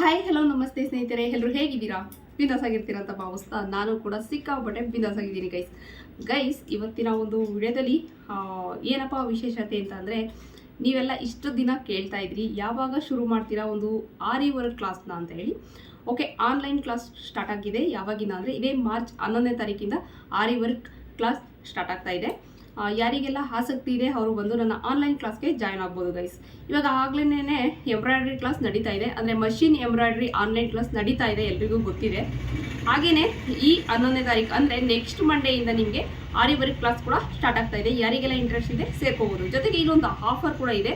Hi hello ನಮಸ್ತೆ ಸ್ನೇಹಿತರೆ. ಎಲ್ಲರೂ ಹೇಗಿದ್ದೀರಾ? ಬಿಂದಾಸ್ ಆಗಿರ್ತೀರಾ ಅಂತ ಭಾವಿಸ್ತಾ ನಾನು ಕೂಡ ಸಿಕ್ಕಾಪಟ್ಟೆ ಬಿಂದಾಸ್ ಆಗಿದ್ದೀನಿ ಗೈಸ್ ಗೈಸ್ ಇವತ್ತಿನ ಒಂದು ವಿಡಿಯೋದಲ್ಲಿ ಏನಪ್ಪ ವಿಶೇಷತೆ ಅಂತ ಅಂದರೆ ನೀವೆಲ್ಲ ಇಷ್ಟು ದಿನ ಕೇಳ್ತಾ ಇದ್ರಿ, ಯಾವಾಗ ಶುರು ಮಾಡ್ತೀರಾ ಒಂದು ಆರಿ ವರ್ಕ್ ಕ್ಲಾಸ್ನ ಅಂತ ಹೇಳಿ. ಓಕೆ ಆನ್ಲೈನ್ ಕ್ಲಾಸ್ ಸ್ಟಾರ್ಟ್ ಆಗಿದೆ. ಯಾವಾಗಿಂದ ಅಂದರೆ ಇದೇ ಮಾರ್ಚ್ ಹನ್ನೊಂದನೇ ತಾರೀಕಿಂದ ಆರಿ ವರ್ಕ್ ಕ್ಲಾಸ್ ಸ್ಟಾರ್ಟ್ ಆಗ್ತಾ ಇದೆ. ಯಾರಿಗೆಲ್ಲ ಆಸಕ್ತಿ ಇದೆ, ಅವರು ಬಂದು ನನ್ನ ಆನ್ಲೈನ್ ಕ್ಲಾಸ್ಗೆ ಜಾಯ್ನ್ ಆಗ್ಬೋದು ಗೈಸ್ ಇವಾಗ ಆಗ್ಲೇನೆ ಎಂಬ್ರಾಯ್ಡ್ರಿ ಕ್ಲಾಸ್ ನಡೀತಾ ಇದೆ. ಅಂದರೆ ಮಷಿನ್ ಎಂಬ್ರಾಯ್ಡ್ರಿ ಆನ್ಲೈನ್ ಕ್ಲಾಸ್ ನಡೀತಾ ಇದೆ, ಎಲ್ರಿಗೂ ಗೊತ್ತಿದೆ. ಹಾಗೆಯೇ ಈ ಹನ್ನೊಂದನೇ ತಾರೀಕು ಅಂದರೆ ನೆಕ್ಸ್ಟ್ ಮಂಡೇಯಿಂದ ನಿಮಗೆ ಆರಿ ವರ್ಕ್ ಕ್ಲಾಸ್ ಕೂಡ ಸ್ಟಾರ್ಟ್ ಆಗ್ತಾ ಇದೆ. ಯಾರಿಗೆಲ್ಲ ಇಂಟ್ರೆಸ್ಟ್ ಇದೆ, ಸೇರ್ಕೋಬೋದು. ಜೊತೆಗೆ ಇಲ್ಲೊಂದು ಆಫರ್ ಕೂಡ ಇದೆ.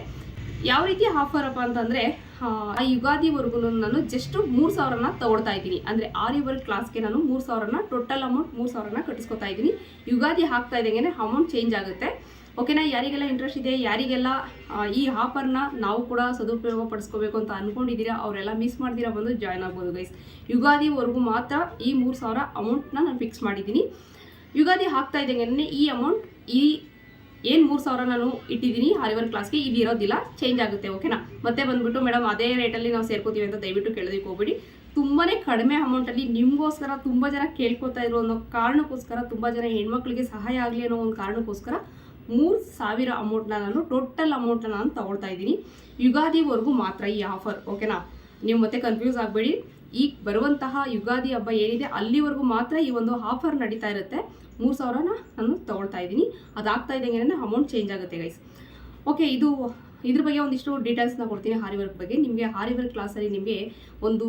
ಯಾವ ರೀತಿ ಆಫರ್ ಅಪ್ಪ ಅಂತಂದರೆ ಆ ಯುಗಾದಿವರೆಗೂ ನಾನು ಜಸ್ಟ್ ಮೂರು ಸಾವಿರನ ತಗೊಳ್ತಾ ಇದ್ದೀನಿ. ಅಂದರೆ ಆರಿ ವರ್ಕ್ ಕ್ಲಾಸ್ಗೆ ನಾನು ಮೂರು ಸಾವಿರನ ಟೋಟಲ್ ಅಮೌಂಟ್ ಮೂರು ಸಾವಿರನ ಕಟ್ಟಿಸ್ಕೊತಾ ಇದ್ದೀನಿ. ಯುಗಾದಿ ಹಾಕ್ತಾ ಇದ್ದಂಗೆ ಅಮೌಂಟ್ ಚೇಂಜ್ ಆಗುತ್ತೆ. ಓಕೆನಾ ಯಾರಿಗೆಲ್ಲ ಇಂಟ್ರೆಸ್ಟ್ ಇದೆ, ಯಾರಿಗೆಲ್ಲ ಈ ಆಫರ್ನ ನಾವು ಕೂಡ ಸದುಪಯೋಗ ಪಡಿಸ್ಕೋಬೇಕು ಅಂತ ಅನ್ಕೊಂಡಿದ್ದೀರಾ ಅವರೆಲ್ಲ ಮಿಸ್ ಮಾಡ್ದಿರಾ ಬಂದು ಜಾಯ್ನ್ ಆಗ್ಬೋದು ಗೈಸ್ ಯುಗಾದಿವರೆಗೂ ಮಾತ್ರ ಈ ಮೂರು ಸಾವಿರ ಅಮೌಂಟ್ನ ನಾನು ಫಿಕ್ಸ್ ಮಾಡಿದ್ದೀನಿ. ಯುಗಾದಿ ಹಾಕ್ತಾ ಇದ್ದಂಗೆ ಈ ಅಮೌಂಟ್ ಈ ಏನು ಮೂರು ಸಾವಿರ ನಾನು ಇಟ್ಟಿದ್ದೀನಿ ಆರಿವರ್ ಕ್ಲಾಸ್ಗೆ ಇದು ಇರೋದಿಲ್ಲ ಚೇಂಜ್ ಆಗುತ್ತೆ ಓಕೆನಾ ಮತ್ತೆ ಬಂದ್ಬಿಟ್ಟು ಮೇಡಮ್ ಅದೇ ರೇಟಲ್ಲಿ ನಾವು ಸೇರ್ಕೋತೀವಿ ಅಂತ ದಯವಿಟ್ಟು ಕೇಳೋದಕ್ಕೆ ಹೋಗ್ಬಿಡಿ. ತುಂಬಾ ಕಡಿಮೆ ಅಮೌಂಟಲ್ಲಿ ನಿಮಗೋಸ್ಕರ ತುಂಬ ಜನ ಕೇಳ್ಕೊತಾ ಇರೋ ಅನ್ನೋ ಕಾರಣಕ್ಕೋಸ್ಕರ, ತುಂಬ ಜನ ಹೆಣ್ಮಕ್ಳಿಗೆ ಸಹಾಯ ಆಗಲಿ ಅನ್ನೋ ಒಂದು ಕಾರಣಕ್ಕೋಸ್ಕರ ಮೂರು ಸಾವಿರ ಅಮೌಂಟ್ನ ನಾನು ಟೋಟಲ್ ಅಮೌಂಟ್ನ ನಾನು ತಗೊಳ್ತಾ ಇದ್ದೀನಿ. ಯುಗಾದಿವರೆಗೂ ಮಾತ್ರ ಈ ಆಫರ್ ಓಕೆನಾ ನೀವು ಮತ್ತೆ ಕನ್ಫ್ಯೂಸ್ ಆಗಬೇಡಿ. ಈಗ ಬರುವಂತಹ ಯುಗಾದಿ ಹಬ್ಬ ಏನಿದೆ, ಅಲ್ಲಿವರೆಗೂ ಮಾತ್ರ ಈ ಒಂದು ಆಫರ್ ನಡೀತಾ ಇರುತ್ತೆ. ಮೂರು ಸಾವಿರನ ನಾನು ತೊಗೊಳ್ತಾ ಇದ್ದೀನಿ. ಅದಾಗ್ತಾ ಇದ್ದಂಗೆ ಅಮೌಂಟ್ ಚೇಂಜ್ ಆಗುತ್ತೆ ಗೈಸ್ ಓಕೆ ಇದು ಇದ್ರ ಬಗ್ಗೆ ಒಂದಿಷ್ಟು ಡೀಟೇಲ್ಸ್ನ ಕೊಡ್ತೀನಿ ಹಾರಿ ವರ್ಕ್ ಬಗ್ಗೆ. ನಿಮಗೆ ಹಾರಿ ವರ್ಕ್ ಕ್ಲಾಸಲ್ಲಿ ನಿಮಗೆ ಒಂದು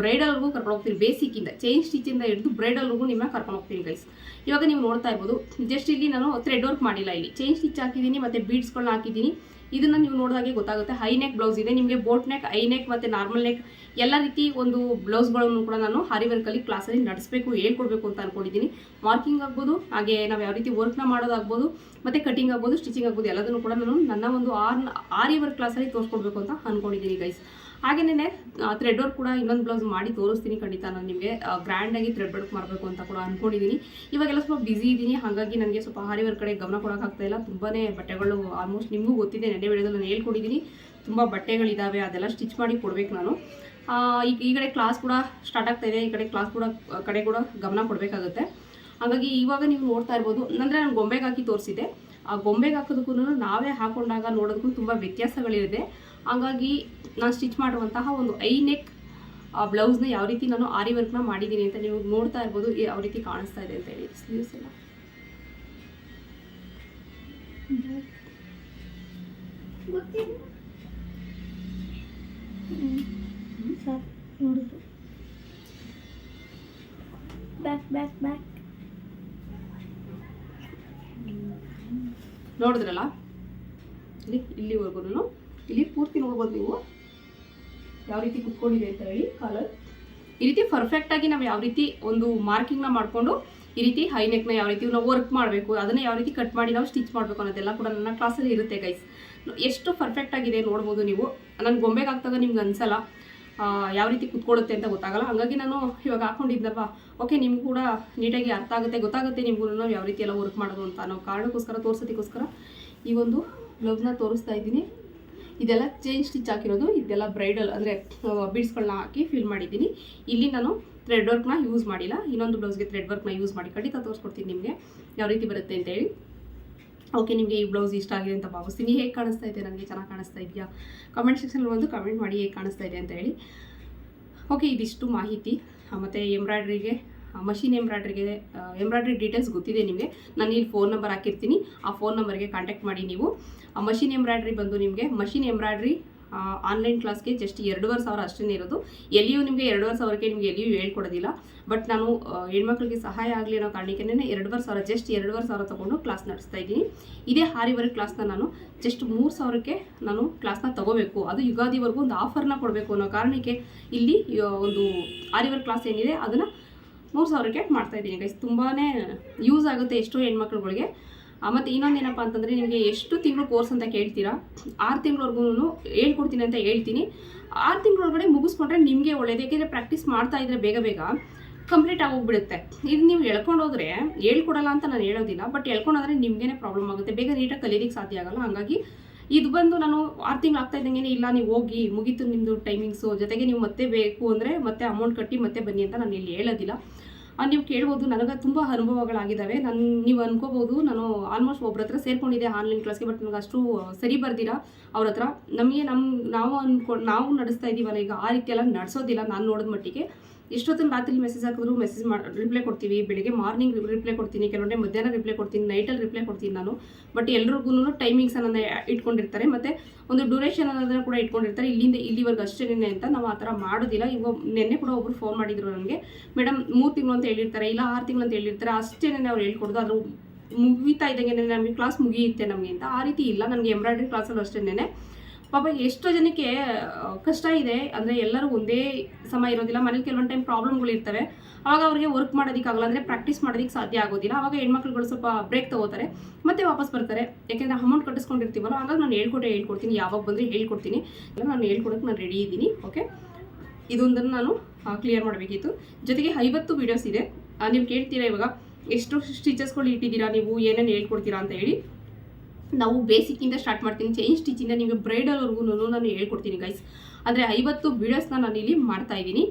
ಬ್ರೈಡಲ್ಗೂ ಕರ್ಕೊಂಡು ಹೋಗ್ತೀನಿ ಬೇಸಿಕ್ಕಿಂದ ಚೈನ್ ಸ್ಟಿಚಿಂದ ಹಿಡಿದು ಬ್ರೈಡಲ್ಗೂ ನಿಮ್ಮ ಕರ್ಕೊಂಡು ಹೋಗ್ತೀನಿ ಗೈಸ್ ಇವಾಗ ನೀವು ನೋಡ್ತಾ ಇರ್ಬೋದು ಜಸ್ಟ್ ಇಲ್ಲಿ ನಾನು ಥ್ರೆಡ್ ವರ್ಕ್ ಮಾಡಿಲ್ಲ ಇಲ್ಲಿ. ಚೈನ್ ಸ್ಟಿಚ್ ಹಾಕಿದ್ದೀನಿ, ಮತ್ತು ಬೀಡ್ಸ್ಗಳನ್ನ ಹಾಕಿದ್ದೀನಿ. ಇದನ್ನು ನೀವು ನೋಡಿದಾಗೆ ಗೊತ್ತಾಗುತ್ತೆ. ಹೈ ನೆಕ್ ಬ್ಲೌಸ್ ಇದೆ. ನಿಮಗೆ ಬೋಟ್ ನೆಕ್ ಐ ನೆಕ್ ಮತ್ತು ನಾರ್ಮಲ್ ನೆಕ್ ಎಲ್ಲ ರೀತಿ ಒಂದು ಬ್ಲೌಸ್ಗಳನ್ನು ಕೂಡ ನಾನು ಹಾರಿ ವರ್ಕಲ್ಲಿ ಕ್ಲಾಸಲ್ಲಿ ನಡೆಸಬೇಕು, ಹೇಳ್ಕೊಡ್ಬೇಕು ಅಂತ ಅನ್ಕೊಂಡಿದ್ದೀನಿ. ಮಾರ್ಕಿಂಗ್ ಆಗ್ಬೋದು, ಹಾಗೆ ನಾವು ಯಾವ ರೀತಿ ವರ್ಕ್ನ ಮಾಡೋದಾಗ್ಬೋದು, ಮತ್ತು ಕಟಿಂಗ್ ಆಗ್ಬೋದು ಸ್ಟಿಚಿಂಗ್ ಆಗ್ಬೋದು, ಎಲ್ಲದನ್ನು ಕೂಡ ನಾನು ನನ್ನ ಒಂದು ಆರ್ ಆರಿ ವರ್ಕ್ ಕ್ಲಾಸಲ್ಲಿ ತೋರಿಸ್ಕೊಡ್ಬೇಕು ಅಂತ ಅಂದ್ಕೊಂಡಿದ್ದೀನಿ ಗೈಸ್ ಹಾಗೇನೇ ಥ್ರೆಡ್ ವರ್ಕ್ ಕೂಡ ಇನ್ನೊಂದು ಬ್ಲೌಸ್ ಮಾಡಿ ತೋರಿಸ್ತೀನಿ ಖಂಡಿತ ನಾನು ನಿಮಗೆ. ಗ್ರ್ಯಾಂಡಾಗಿ ಥ್ರೆಡ್ ವರ್ಕ್ ಮಾಡಬೇಕು ಅಂತ ಕೂಡ ಅಂದ್ಕೊಂಡಿದ್ದೀನಿ ಇವಾಗೆಲ್ಲ ಸ್ವಲ್ಪ ಬ್ಯುಸಿ ಇದ್ದೀನಿ ಹಾಗಾಗಿ ನನಗೆ ಸ್ವಲ್ಪ ಹಾರಿ ವರ್ಕ್ ಕಡೆ ಗಮನ ಕೊಡೋಕ್ಕಾಗ್ತಾ ಇಲ್ಲ. ತುಂಬಾ ಬಟ್ಟೆಗಳು ಆಲ್ಮೋಸ್ಟ್ ನಿಮಗೂ ಗೊತ್ತಿದೆ ನೆನೆ ವಿಡಿಯೋದಲ್ಲಿ ನಾನು ಹೇಳ್ಕೊಂಡಿದ್ದೀನಿ ತುಂಬ ಬಟ್ಟೆಗಳಿದ್ದಾವೆ ಅದೆಲ್ಲ ಸ್ಟಿಚ್ ಮಾಡಿ ಕೊಡಬೇಕು ನಾನು. ಈಗ ಈ ಕಡೆ ಕ್ಲಾಸ್ ಕೂಡ ಸ್ಟಾರ್ಟ್ ಆಗ್ತಾ ಇದೆ, ಈ ಕಡೆ ಕ್ಲಾಸ್ ಕೂಡ, ಕಡೆ ಕೂಡ ಗಮನ ಕೊಡಬೇಕಾಗುತ್ತೆ. ಹಾಗಾಗಿ ಇವಾಗ ನೀವು ನೋಡ್ತಾ ಇರ್ಬೋದು. ಅಂದರೆ ನಾನು ಗೊಂಬೆಗಾಕಿ ತೋರಿಸಿದೆ ಆ ಗೊಂಬೆಗೆ ಹಾಕೋದಕ್ಕೂ ನಾವೇ ಹಾಕೊಂಡಾಗ ನೋಡೋದಕ್ಕೂ ತುಂಬ ವ್ಯತ್ಯಾಸಗಳಿದೆ ಹಾಗಾಗಿ ನಾನು ಸ್ಟಿಚ್ ಮಾಡುವಂತಹ ಒಂದು ಐ ನೆಕ್ ಆ ಬ್ಲೌಸ್ನ ಯಾವ ರೀತಿ ನಾನು ಆರಿ ವರ್ಕ್ನ ಮಾಡಿದ್ದೀನಿ ಅಂತ ನೀವು ನೋಡ್ತಾ ಇರ್ಬೋದು ಯಾವ ರೀತಿ ಕಾಣಿಸ್ತಾ ಇದೆ ಅಂತ ಹೇಳಿ. ಸ್ಲೀವ್ಸ್ ಎಲ್ಲ. ಬ್ಯಾಕ್ ಬ್ಯಾಕ್ ಬ್ಯಾಕ್ ನೋಡಿದ್ರಲ್ಲ? ಇಲ್ಲಿ, ಇಲ್ಲಿವರೆಗೂ ಇಲ್ಲಿ ಪೂರ್ತಿ ನೋಡ್ಬೋದು ನೀವು. ಯಾವ ರೀತಿ ಕುತ್ಕೊಂಡಿದೆ ಅಂತ ಹೇಳಿ ಕಾಲರ್ ಈ ರೀತಿ ಪರ್ಫೆಕ್ಟಾಗಿ ನಾವು ಯಾವ ರೀತಿ ಒಂದು ಮಾರ್ಕಿಂಗ್ನ ಮಾಡಿಕೊಂಡು, ಈ ರೀತಿ ಹೈ ನೆಕ್ನ ಯಾವ ರೀತಿ ನಾವು ವರ್ಕ್ ಮಾಡಬೇಕು, ಅದನ್ನು ಯಾವ ರೀತಿ ಕಟ್ ಮಾಡಿ ನಾವು ಸ್ಟಿಚ್ ಮಾಡಬೇಕು ಅನ್ನೋದೆಲ್ಲ ಕೂಡ ನನ್ನ ಕ್ಲಾಸಲ್ಲಿ ಇರುತ್ತೆ ಗೈಸ್ ಎಷ್ಟು ಪರ್ಫೆಕ್ಟ್ ಆಗಿದೆ ನೋಡ್ಬೋದು ನೀವು. ನನ್ನ ಗೊಂಬೆಗೆ ಹಾಕ್ದಾಗ ನಿಮ್ಗೆ ಅನ್ಸಲ್ಲ. ಯಾವ ರೀತಿ ಕುತ್ಕೊಳ್ಳುತ್ತೆ ಅಂತ ಗೊತ್ತಾಗಲ್ಲ. ಹಾಗಾಗಿ ನಾನು ಇವಾಗ ಹಾಕೊಂಡಿದ್ನಲ್ವಾ? ಓಕೆ ನಿಮ್ಗೆ ಕೂಡ ನೀಟಾಗಿ ಅರ್ಥ ಆಗುತ್ತೆ, ಗೊತ್ತಾಗುತ್ತೆ ನಿಮ್ಗೂ ನಾವು ಯಾವ ರೀತಿ ಎಲ್ಲ ವರ್ಕ್ ಮಾಡೋದು ಅಂತ ನಾವು ಕಾರಣಕ್ಕೋಸ್ಕರ, ತೋರ್ಸೋದಕ್ಕೋಸ್ಕರ ಈ ಒಂದು ಬ್ಲೌಸ್ನ ತೋರಿಸ್ತಾ ಇದ್ದೀನಿ. ಇದೆಲ್ಲ ಚೇಂಜ್ ಸ್ಟಿಚ್ ಹಾಕಿರೋದು, ಇದೆಲ್ಲ ಬ್ರೈಡಲ್ ಅಂದರೆ ಬೀಡ್ಸ್ಗಳನ್ನ ಹಾಕಿ ಫಿಲ್ ಮಾಡಿದ್ದೀನಿ. ಇಲ್ಲಿ ನಾನು ಥ್ರೆಡ್ ವರ್ಕ್ನ ಯೂಸ್ ಮಾಡಿಲ್ಲ. ಇನ್ನೊಂದು ಬ್ಲೌಸ್ಗೆ ಥ್ರೆಡ್ ವರ್ಕ್ನ ಯೂಸ್ ಮಾಡಿ, ಖಂಡಿತ ತೋರಿಸ್ಕೊಡ್ತೀನಿ ನಿಮಗೆ. ಯಾವ ರೀತಿ ಬರುತ್ತೆ ಅಂತೇಳಿ ಓಕೆ, ನಿಮಗೆ ಈ ಬ್ಲೌಸ್ ಇಷ್ಟ ಆಗಿದೆ ಅಂತ ಭಾವಿಸ್ತೀನಿ. ಹೇಗೆ ಕಾಣಿಸ್ತಾ ಇದೆ? ನನಗೆ ಚೆನ್ನಾಗಿ ಕಾಣಿಸ್ತಾ ಇದೆಯಾ? ಕಮೆಂಟ್ ಸೆಕ್ಷನಲ್ಲಿ ಬಂದು ಕಮೆಂಟ್ ಮಾಡಿ ಹೇಗೆ ಕಾಣಿಸ್ತಾ ಇದೆ ಅಂತ ಹೇಳಿ. ಓಕೆ, ಇದಿಷ್ಟು ಮಾಹಿತಿ. ಮತ್ತು ಎಂಬ್ರಾಯ್ಡ್ರಿಗೆ ಮಷಿನ್ ಎಂಬ್ರಾಯ್ಡ್ರಿಗೆ ಎಂಬ್ರಾಯ್ಡ್ರಿ ಡೀಟೇಲ್ಸ್ ಗೊತ್ತಿದೆ ನಿಮಗೆ. ನಾನು ಇಲ್ಲಿ ಫೋನ್ ನಂಬರ್ ಹಾಕಿರ್ತೀನಿ. ಆ ಫೋನ್ ನಂಬರ್ಗೆ ಕಾಂಟ್ಯಾಕ್ಟ್ ಮಾಡಿ ನೀವು. ಮಷಿನ್ ಎಂಬ್ರಾಯ್ಡ್ರಿ ಬಂದು ನಿಮಗೆ. ಮಷಿನ್ ಎಂಬ್ರಾಯ್ಡ್ರಿ ಆನ್ಲೈನ್ ಕ್ಲಾಸ್ಗೆ ಜಸ್ಟ್ ಎರಡೂವರೆ ಸಾವಿರ ಅಷ್ಟೇ ಇರೋದು. ಎಲ್ಲಿಯೂ ನಿಮಗೆ ಎರಡೂವರೆ ಸಾವಿರಕ್ಕೆ ನಿಮಗೆ ಎಲ್ಲಿಯೂ ಹೇಳ್ಕೊಡೋದಿಲ್ಲ. ಬಟ್ ನಾನು ಹೆಣ್ಮಕ್ಳಿಗೆ ಸಹಾಯ ಆಗಲಿ ಅನ್ನೋ ಕಾರಣಕ್ಕೇ ಎರಡೂವರೆ ಸಾವಿರ ಜಸ್ಟ್ ಎರಡೂವರೆ ಸಾವಿರ ತೊಗೊಂಡು ಕ್ಲಾಸ್ ನಡೆಸ್ತಾ ಇದ್ದೀನಿ. ಇದೇ ಹಾರಿವರೆ ಕ್ಲಾಸ್ನ ನಾನು ಜಸ್ಟ್ ಮೂರು ಸಾವಿರಕ್ಕೆ ನಾನು ಕ್ಲಾಸ್ನ ತಗೋಬೇಕು. ಅದು ಯುಗಾದಿವರೆಗೂ ಒಂದು ಆಫರ್ನ ಕೊಡಬೇಕು ಅನ್ನೋ ಕಾರಣಕ್ಕೆ ಇಲ್ಲಿ ಒಂದು ಆರಿವರ್ ಕ್ಲಾಸ್ ಏನಿದೆ, ಅದನ್ನು ಮೂರು ಸಾವಿರಕ್ಕೆ ಮಾಡ್ತಾ ಇದ್ದೀನಿ. ಗೈಸ್ ತುಂಬಾ ಯೂಸ್ ಆಗುತ್ತೆ ಎಷ್ಟೋ ಹೆಣ್ಮಕ್ಳುಗಳಿಗೆ. ಮತ್ತು ಇನ್ನೊಂದೇನಪ್ಪ ಅಂತಂದರೆ ನಿಮಗೆ ಎಷ್ಟು ತಿಂಗಳು ಕೋರ್ಸ್ ಅಂತ ಕೇಳ್ತೀರಾ? ಆರು ತಿಂಗಳವರೆಗೂ ಹೇಳ್ಕೊಡ್ತೀನಿ ಅಂತ ಹೇಳ್ತೀನಿ. ಆರು ತಿಂಗಳೊಳಗಡೆ ಮುಗಿಸ್ಕೊಂಡ್ರೆ ನಿಮಗೆ ಒಳ್ಳೇದು. ಯಾಕೆಂದರೆ ಪ್ರಾಕ್ಟೀಸ್ ಮಾಡ್ತಾ ಇದ್ರೆ ಬೇಗ ಬೇಗ ಕಂಪ್ಲೀಟ್ ಆಗೋಗ್ಬಿಡುತ್ತೆ. ಇದು ನೀವು ಹೇಳ್ಕೊಂಡೋದ್ರೆ ಹೇಳ್ಕೊಡಲ್ಲ ಅಂತ ನಾನು ಹೇಳೋದಿಲ್ಲ. ಬಟ್ ಎಳ್ಕೊಂಡೋದ್ರೆ ನಿಮಗೇನೆ ಪ್ರಾಬ್ಲಮ್ ಆಗುತ್ತೆ. ಬೇಗ ನೀಟಾಗಿ ಕಲೀಲಿಕ್ಕೆ ಸಾಧ್ಯ ಆಗಲ್ಲ. ಹಾಗಾಗಿ ಇದು ಬಂದು ನಾನು ಆರು ತಿಂಗಳು ಆಗ್ತಾ ಇದ್ದಂಗೆ ಇಲ್ಲ, ನೀವು ಹೋಗಿ ಮುಗೀತು ನಿಮ್ಮದು ಟೈಮಿಂಗ್ಸು ಜೊತೆಗೆ ನೀವು ಮತ್ತೆ ಬೇಕು ಅಂದರೆ ಮತ್ತೆ ಅಮೌಂಟ್ ಕಟ್ಟಿ ಮತ್ತೆ ಬನ್ನಿ ಅಂತ ನಾನು ಇಲ್ಲಿ ಹೇಳೋದಿಲ್ಲ. ನೀವು ಕೇಳ್ಬೋದು, ನನಗೆ ತುಂಬ ಅನುಭವಗಳಾಗಿದ್ದಾವೆ ನಾನು ನೀವು ಅನ್ಕೋಬೋದು, ನಾನು ಆಲ್ಮೋಸ್ಟ್ ಒಬ್ರ ಹತ್ರ ಸೇರ್ಕೊಂಡಿದ್ದೆ ಆನ್ಲೈನ್ ಕ್ಲಾಸ್ಗೆ ಬಟ್ ನನಗೆ ಅಷ್ಟು ಸರಿ ಬರ್ದಿರ ಅವ್ರ ಹತ್ರ ನಮಗೆ ನಮ್ಮ ನಾವು ಅನ್ಕೊ, ನಾವು ನಡೆಸ್ತಾ ಇದ್ದೀವಲ್ಲ ಈಗ ಆ ರೀತಿ ನಡೆಸೋದಿಲ್ಲ ನಾನು ನೋಡಿದ ಮಟ್ಟಿಗೆ. ಎಷ್ಟೊತ್ತಿನ ರಾತ್ರಿ ಮೆಸೇಜ್ ಹಾಕಿದ್ರು ಮೆಸೇಜ್ ಮಾಡಿ ರಿಪ್ಲೈ ಕೊಡ್ತೀವಿ. ಬೆಳಿಗ್ಗೆ ಮಾರ್ನಿಂಗ್ ರಿಪ್ಲೈ ಕೊಡ್ತೀನಿ. ಕೆಲವೊಂದೇ ಮಧ್ಯಾಹ್ನ ರಿಪ್ಲೈ ಕೊಡ್ತೀನಿ. ನೈಟಲ್ಲಿ ರಿಪ್ಲೈ ಕೊಡ್ತೀನಿ ನಾನು. ಬಟ್ ಎಲ್ರಿಗೂ ಟೈಮಿಂಗ್ಸ್ ಅನ್ನೋದನ್ನ ಇಟ್ಕೊಂಡಿರ್ತಾರೆ. ಮತ್ತು ಒಂದು ಡ್ಯೂರೇಷನ್ ಅನ್ನೋದನ್ನು ಕೂಡ ಇಟ್ಕೊಂಡಿರ್ತಾರೆ. ಇಲ್ಲಿಂದ ಇಲ್ಲಿವರೆಗೂ ಅಷ್ಟೇ ಅಂತ ನಾವು ಆ ಥರ ಮಾಡೋದಿಲ್ಲ. ಇವಾಗ ನಿನ್ನೆ ಕೂಡ ಒಬ್ಬರು ಫೋನ್ ಮಾಡಿದ್ರು ನನಗೆ. ಮೇಡಮ್, ಮೂರು ತಿಂಗಳು ಅಂತ ಹೇಳಿರ್ತಾರೆ. ಇಲ್ಲ, ಆರು ತಿಂಗಳು ಅಂತ ಹೇಳಿರ್ತಾರೆ. ಅಷ್ಟೇ ಅವ್ರು ಹೇಳ್ಕೊಡೋದು. ಅದು ಮುಗಿತಾ ಇದ್ದಂಗೆ ನಮಗೆ ಕ್ಲಾಸ್ ಮುಗಿಯುತ್ತೆ ನಮಗೆ ಅಂತ. ಆ ರೀತಿ ಇಲ್ಲ. ನನಗೆ ಎಂಬ್ರಾಯ್ಡ್ರಿ ಕ್ಲಾಸಲ್ಲೂ ಅಷ್ಟೇನೆ ಪಾಪ ಎಷ್ಟೋ ಜನಕ್ಕೆ ಕಷ್ಟ ಇದೆ. ಅಂದರೆ ಎಲ್ಲರೂ ಒಂದೇ ಸಮ ಇರೋದಿಲ್ಲ. ಮನೇಲಿ ಕೆಲವೊಂದು ಟೈಮ್ ಪ್ರಾಬ್ಲಮ್ಗಳು ಇರ್ತವೆ. ಆವಾಗ ಅವ್ರಿಗೆ ವರ್ಕ್ ಮಾಡೋದಕ್ಕಾಗಲ್ಲ. ಅಂದರೆ ಪ್ರಾಕ್ಟೀಸ್ ಮಾಡೋದಕ್ಕೆ ಸಾಧ್ಯ ಆಗೋದಿಲ್ಲ. ಆವಾಗ ಹೆಣ್ಮಕ್ಳುಗಳು ಸ್ವಲ್ಪ ಬ್ರೇಕ್ ತಗೋತಾರೆ. ಮತ್ತೆ ವಾಪಸ್ ಬರ್ತಾರೆ. ಯಾಕೆಂದರೆ ಅಮೌಂಟ್ ಕಟ್ಟಿಸ್ಕೊಂಡಿರ್ತೀವಲ್ಲ, ಹಾಗಾಗಿ ನಾನು ಹೇಳ್ಕೊಟ್ಟೆ, ಹೇಳ್ಕೊಡ್ತೀನಿ. ಯಾವಾಗ ಬಂದರೆ ಹೇಳ್ಕೊಡ್ತೀನಿ. ಇಲ್ಲ, ನಾನು ಹೇಳ್ಕೊಡೋಕೆ ನಾನು ರೆಡಿ ಇದ್ದೀನಿ. ಓಕೆ ಇದೊಂದನ್ನು ನಾನು ಕ್ಲಿಯರ್ ಮಾಡಬೇಕಿತ್ತು. ಜೊತೆಗೆ ಐವತ್ತು ವೀಡಿಯೋಸ್ ಇದೆ. ನೀವು ಕೇಳ್ತೀರಾ ಇವಾಗ? ಎಷ್ಟು ಸ್ಟಿಚಸ್ಗಳು ಇಟ್ಟಿದ್ದೀರಾ ನೀವು? ಏನೇನು ಹೇಳ್ಕೊಡ್ತೀರಾ ಅಂತ ಹೇಳಿ. ನಾವು ಬೇಸಿಕ್ಕಿಂದ ಸ್ಟಾರ್ಟ್ ಮಾಡ್ತೀನಿ. ಚೈನ್ ಸ್ಟಿಚಿಂದ ನಿಮಗೆ ಬ್ರೈಡಲ್ವರೆಗೂ ನಾನು ಹೇಳ್ಕೊಡ್ತೀನಿ ಗೈಸ್ ಅಂದರೆ ಐವತ್ತು ವೀಡಿಯೋಸ್ನ ನಾನು ಇಲ್ಲಿ ಮಾಡ್ತಾ ಇದ್ದೀನಿ.